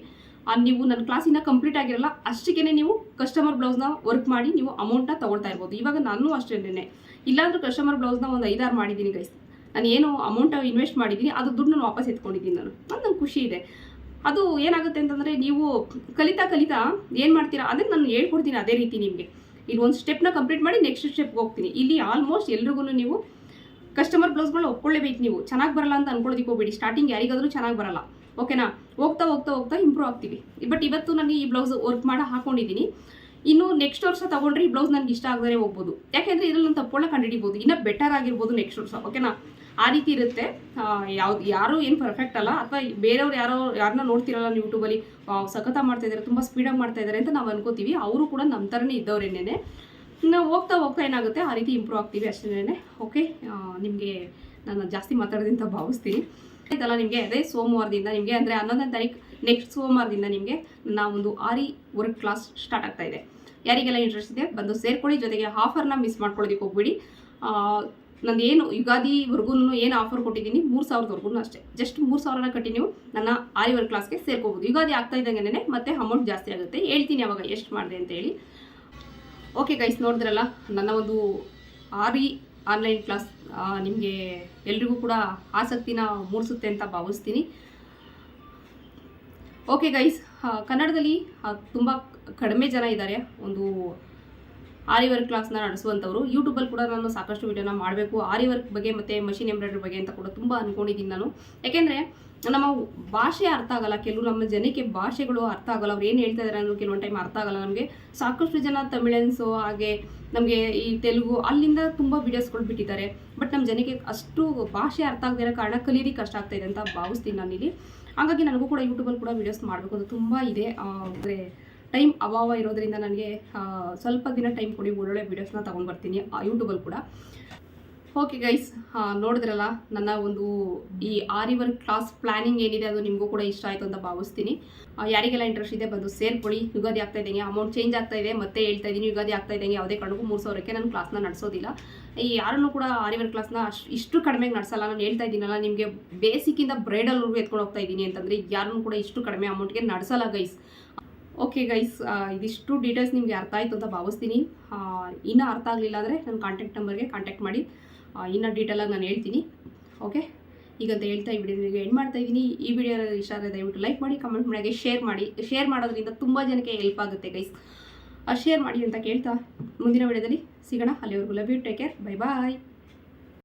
ನೀವು ನನ್ನ ಕ್ಲಾಸಿನ ಕಂಪ್ಲೀಟ್ ಆಗಿರಲ್ಲ ಅಷ್ಟಕ್ಕೇ ನೀವು ಕಸ್ಟಮರ್ ಬ್ಲೌಸ್ನ ವರ್ಕ್ ಮಾಡಿ ನೀವು ಅಮೌಂಟ್ನ ತೊಗೊಳ್ತಾ ಇರ್ಬೋದು. ಇವಾಗ ನಾನು ಅಷ್ಟೇನೆ ಇಲ್ಲಾಂದ್ರೂ ಕಸ್ಟಮರ್ ಬ್ಲೌಸ್ನ ಒಂದು ಐದಾರು ಮಾಡಿದ್ದೀನಿ ಗೈಸ್ ನಾನು ಏನು ಅಮೌಂಟ್ ಇನ್ವೆಸ್ಟ್ ಮಾಡಿದ್ದೀನಿ, ಅದು ದುಡ್ಡು ನಾನು ವಾಪಸ್ ಎತ್ಕೊಂಡಿದ್ದೀನಿ ನಾನು. ಅದು ನಂಗೆ ಖುಷಿ ಇದೆ. ಅದು ಏನಾಗುತ್ತೆ ಅಂತಂದರೆ ನೀವು ಕಲಿತಾ ಕಲಿತಾ ಏನು ಮಾಡ್ತೀರಾ? ಅದನ್ನು ನಾನು ಹೇಳ್ಕೊಡ್ತೀನಿ ಅದೇ ರೀತಿ ನಿಮಗೆ. ಇಲ್ಲಿ ಒಂದು ಸ್ಟೆಪ್ನ ಕಂಪ್ಲೀಟ್ ಮಾಡಿ ನೆಕ್ಸ್ಟ್ ಸ್ಟೆಪ್ಗೆ ಹೋಗ್ತೀನಿ. ಇಲ್ಲಿ ಆಲ್ಮೋಸ್ಟ್ ಎಲ್ರಿಗೂ ನೀವು ಕಸ್ಟಮರ್ ಬ್ಲೌಸ್ಗಳನ್ನ ಒಪ್ಕೊಳ್ಳೇಬೇಕು ನೀವು. ಚೆನ್ನಾಗಿ ಬರಲ್ಲ ಅಂತ ಅನ್ಕೊಳ್ಳೋದಕ್ಕೆ ಹೋಗ್ಬೇಡಿ. ಸ್ಟಾರ್ಟಿಂಗ್ ಯಾರಿಗಾದರೂ ಚೆನ್ನಾಗಿ ಬರಲ್ಲ. ಓಕೆನಾ ಹೋಗ್ತಾ ಹೋಗ್ತಾ ಹೋಗ್ತಾ ಇಂಪ್ರೂವ್ ಆಗ್ತೀವಿ. ಬಟ್ ಇವತ್ತು ನಾನು ಈ ಬ್ಲೌಸ್ ವರ್ಕ್ ಮಾಡಿ ಹಾಕೊಂಡಿದ್ದೀನಿ. ಇನ್ನು ನೆಕ್ಸ್ಟ್ ವರ್ಷ ತಗೊಂಡ್ರೆ ಈ ಬ್ಲೌಸ್ ನನಗೆ ಇಷ್ಟ ಆಗದೇ ಹೋಗ್ಬೋದು. ಯಾಕೆಂದರೆ ಇದರಲ್ಲಿ ನಾನು ತಪ್ಪೊಳ್ಳೆ ಕಂಡುಹಿಡಿಬೋದು. ಇನ್ನೂ ಬೆಟರ್ ಆಗಿರ್ಬೋದು ನೆಕ್ಸ್ಟ್ ವರ್ಷ. ಓಕೆನಾ ಆ ರೀತಿ ಇರುತ್ತೆ. ಯಾವ್ದು, ಯಾರು ಏನು ಪರ್ಫೆಕ್ಟ್ ಅಲ್ಲ, ಅಥವಾ ಬೇರೆಯವ್ರು ಯಾರೋ ಯಾರನ್ನ ನೋಡ್ತಿರಲ್ಲ ಯೂಟ್ಯೂಬಲ್ಲಿ ಸಖತ ಮಾಡ್ತಾ ಇದ್ದಾರೆ ತುಂಬ ಸ್ಪೀಡಾಗಿ ಮಾಡ್ತಾ ಇದ್ದಾರೆ ಅಂತ ನಾವು ಅನ್ಕೋತೀವಿ. ಅವರು ಕೂಡ ನಮ್ಮ ಥರನೇ ಇದ್ದವ್ರೇನೇನೆ ನಾವು ಹೋಗ್ತಾ ಹೋಗ್ತಾ ಏನಾಗುತ್ತೆ, ಆ ರೀತಿ ಇಂಪ್ರೂವ್ ಆಗ್ತೀವಿ ಅಷ್ಟೇನೆ ಓಕೆ ನಿಮಗೆ ನಾನು ಜಾಸ್ತಿ ಮಾತಾಡೋದು ಅಂತ ಭಾವಿಸ್ತೀನಿ. ಆಯ್ತಲ್ಲ ನಿಮಗೆ, ಅದೇ ಸೋಮವಾರದಿಂದ ನಿಮಗೆ, ಅಂದರೆ ಹನ್ನೊಂದನೇ ತಾರೀಕು ನೆಕ್ಸ್ಟ್ ಸೋಮವಾರದಿಂದ ನಿಮಗೆ ಒಂದು ಆರಿ ವರ್ಕ್ ಕ್ಲಾಸ್ ಸ್ಟಾರ್ಟ್ ಆಗ್ತಾ ಇದೆ. ಯಾರಿಗೆಲ್ಲ ಇಂಟ್ರೆಸ್ಟ್ ಇದೆ, ಬಂದು ಸೇರ್ಕೊಳ್ಳಿ. ಜೊತೆಗೆ ಆಫರ್ನ ಮಿಸ್ ಮಾಡ್ಕೊಳ್ಳೋದಕ್ಕೆ ಹೋಗ್ಬಿಡಿ. ನಂದು ಏನು ಯುಗಾದಿವರೆಗೂ ಏನು ಆಫರ್ ಕೊಟ್ಟಿದ್ದೀನಿ, ಮೂರು ಸಾವಿರದವರೆಗೂ ಅಷ್ಟೇ. ಜಸ್ಟ್ ಮೂರು ಸಾವಿರನ ಕಟ್ಟಿ ನೀವು ನನ್ನ ಆರಿ ವರ್ಕ್ ಕ್ಲಾಸ್ಗೆ ಸೇರ್ಕೋಬೋದು. ಯುಗಾದಿ ಆಗ್ತಾ ಇದ್ದಂಗೆ ಮತ್ತೆ ಅಮೌಂಟ್ ಜಾಸ್ತಿ ಆಗುತ್ತೆ. ಹೇಳ್ತೀನಿ ಅವಾಗ ಎಷ್ಟು ಮಾಡಿದೆ ಅಂತ ಹೇಳಿ. ಓಕೆ ಗೈಸ್ ನೋಡಿದ್ರಲ್ಲ, ನನ್ನ ಒಂದು ಆರಿ ಆನ್ಲೈನ್ ಕ್ಲಾಸ್ ನಿಮಗೆ ಎಲ್ರಿಗೂ ಕೂಡ ಆಸಕ್ತಿನ ಮೂಡಿಸುತ್ತೆ ಅಂತ ಭಾವಿಸ್ತೀನಿ. ಓಕೆ ಗೈಸ್ ಕನ್ನಡದಲ್ಲಿ ತುಂಬ ಕಡಿಮೆ ಜನ ಇದ್ದಾರೆ. ಒಂದು ಆರಿ ವರ್ಕ್ ಕ್ಲಾಸ್ನ ನಡೆಸುವಂಥವ್ರು. ಯೂಟ್ಯೂಬಲ್ಲಿ ಕೂಡ ನಾನು ಸಾಕಷ್ಟು ವೀಡಿಯೋನ ಮಾಡಬೇಕು. ಆರಿ ವರ್ಕ್ ಬಗ್ಗೆ ಮತ್ತು ಮಷಿನ್ ಎಂಬ್ರಾಯ್ಡ್ರಿ ಬಗ್ಗೆ ಅಂತ ಕೂಡ ತುಂಬ ಅಂದ್ಕೊಂಡಿದ್ದೀನಿ ನಾನು. ಯಾಕೆಂದರೆ ನಮ್ಮ ಭಾಷೆ ಅರ್ಥ ಆಗಲ್ಲ, ಕೆಲವು ನಮ್ಮ ಜನಕ್ಕೆ ಭಾಷೆಗಳು ಅರ್ಥ ಆಗಲ್ಲ, ಅವ್ರು ಏನು ಹೇಳ್ತಾ ಇದ್ದಾರೆ ಅನ್ನೋ ಕೆಲವೊಂದು ಟೈಮ್ ಅರ್ಥ ಆಗಲ್ಲ ನಮಗೆ. ಸಾಕಷ್ಟು ಜನ ತಮಿಳನ್ಸು, ಹಾಗೆ ನಮಗೆ ಈ ತೆಲುಗು ಅಲ್ಲಿಂದ ತುಂಬ ವೀಡಿಯೋಸ್ಗಳು ಬಿಟ್ಟಿದ್ದಾರೆ. ಬಟ್ ನಮ್ಮ ಜನಕ್ಕೆ ಅಷ್ಟು ಭಾಷೆ ಅರ್ಥ ಆಗದಿರೋ ಕಾರಣ ಕಲೀರಿ ಕಷ್ಟ ಆಗ್ತಾ ಇದೆ ಅಂತ ಭಾವಿಸ್ತೀನಿ ನಾನಿಲ್ಲಿ. ಹಾಗಾಗಿ ನನಗೂ ಕೂಡ ಯೂಟ್ಯೂಬಲ್ಲಿ ಕೂಡ ವೀಡಿಯೋಸ್ ಮಾಡಬೇಕು ಅಂತ ತುಂಬ ಇದೆ. ಅಂದರೆ ಟೈಮ್ ಅಭಾವ ಇರೋದ್ರಿಂದ ನನಗೆ ಸ್ವಲ್ಪ ದಿನ ಟೈಮ್ ಕೊಡಿ, ಒಳ್ಳೊಳ್ಳೆ ವೀಡಿಯೋಸ್ನ ತೊಗೊಂಡು ಬರ್ತೀನಿ ಯೂಟ್ಯೂಬಲ್ಲಿ ಕೂಡ. ಓಕೆ ಗೈಸ್ ನೋಡಿದ್ರಲ್ಲ, ನನ್ನ ಒಂದು ಈ ಆರಿ ವರ್ಕ್ ಕ್ಲಾಸ್ ಪ್ಲಾನಿಂಗ್ ಏನಿದೆ ಅದು ನಿಮಗೂ ಕೂಡ ಇಷ್ಟ ಆಯಿತು ಅಂತ ಭಾವಿಸ್ತೀನಿ. ಯಾರಿಗೆಲ್ಲ ಇಂಟ್ರೆಸ್ಟ್ ಇದೆ, ಬಂದು ಸೇರ್ಕೊಳ್ಳಿ. ಯುಗಾದಿ ಆಗ್ತಾ ಇದ್ದಂಗೆ ಅಮೌಂಟ್ ಚೇಂಜ್ ಆಗ್ತಾ ಇದೆ, ಮತ್ತೆ ಹೇಳ್ತಾ ಇದ್ದೀನಿ, ಯುಗಾದಿ ಆಗ್ತಾ ಇದ್ದಂಗೆ ಯಾವುದೇ ಕಾರಣಕ್ಕೂ ಮೂರು ಸಾವಿರಕ್ಕೆ ನಾನು ಕ್ಲಾಸ್ನ ನಡೆಸೋದಿಲ್ಲ. ಈ ಯಾರನ್ನು ಕೂಡ ಆರಿ ವರ್ಕ್ ಕ್ಲಾಸ್ನ ಅಷ್ಟು, ಇಷ್ಟು ಕಡಿಮೆಗೆ ನಡೆಸಲ್ಲ, ನಾನು ಹೇಳ್ತಾ ಇದ್ದೀನಲ್ಲ, ನಿಮಗೆ ಬೇಸಿಕ್ಕಿಂದ ಬ್ರೈಡಲ್ವರೆಗೂ ಎತ್ಕೊಂಡು ಹೋಗ್ತಾ ಇದ್ದೀನಿ ಅಂತಂದರೆ, ಯಾರನ್ನು ಕೂಡ ಇಷ್ಟು ಕಡಿಮೆ ಅಮೌಂಟ್ಗೆ ನಡೆಸಲ್ಲ ಗೈಸ್ ಓಕೆ ಗೈಸ್ ಇದಿಷ್ಟು ಡೀಟೇಲ್ಸ್ ನಿಮಗೆ ಅರ್ಥ ಆಯಿತು ಅಂತ ಭಾವಿಸ್ತೀನಿ. ಇನ್ನೂ ಅರ್ಥ ಆಗಲಿಲ್ಲ ಅಂದರೆ ನನ್ನ ಕಾಂಟ್ಯಾಕ್ಟ್ ನಂಬರ್ಗೆ ಕಾಂಟ್ಯಾಕ್ಟ್ ಮಾಡಿ. ಇನ್ನೂ ಡೀಟೇಲಾಗಿ ನಾನು ಹೇಳ್ತೀನಿ. ಓಕೆ ಈಗಂತ ಹೇಳ್ತಾ ಈ ವಿಡಿಯೋನಿಗೆ ಎಂಡ್ ಮಾಡ್ತಾ ಇದ್ದೀನಿ ಈ ವಿಡಿಯೋ ಇಷ್ಟ ಆದರೆ ದಯವಿಟ್ಟು ಲೈಕ್ ಮಾಡಿ ಕಮೆಂಟ್ ಮಾಡಿ ಶೇರ್ ಮಾಡಿ. ಶೇರ್ ಮಾಡೋದ್ರಿಂದ ತುಂಬ ಜನಕ್ಕೆ ಹೆಲ್ಪ್ ಆಗುತ್ತೆ ಗೈಸ್ ಶೇರ್ ಮಾಡಿ ಅಂತ ಕೇಳ್ತಾ ಮುಂದಿನ ವಿಡಿಯೋದಲ್ಲಿ ಸಿಗೋಣ. ಅಲ್ಲಿವರೆಗೂ love you take care bye bye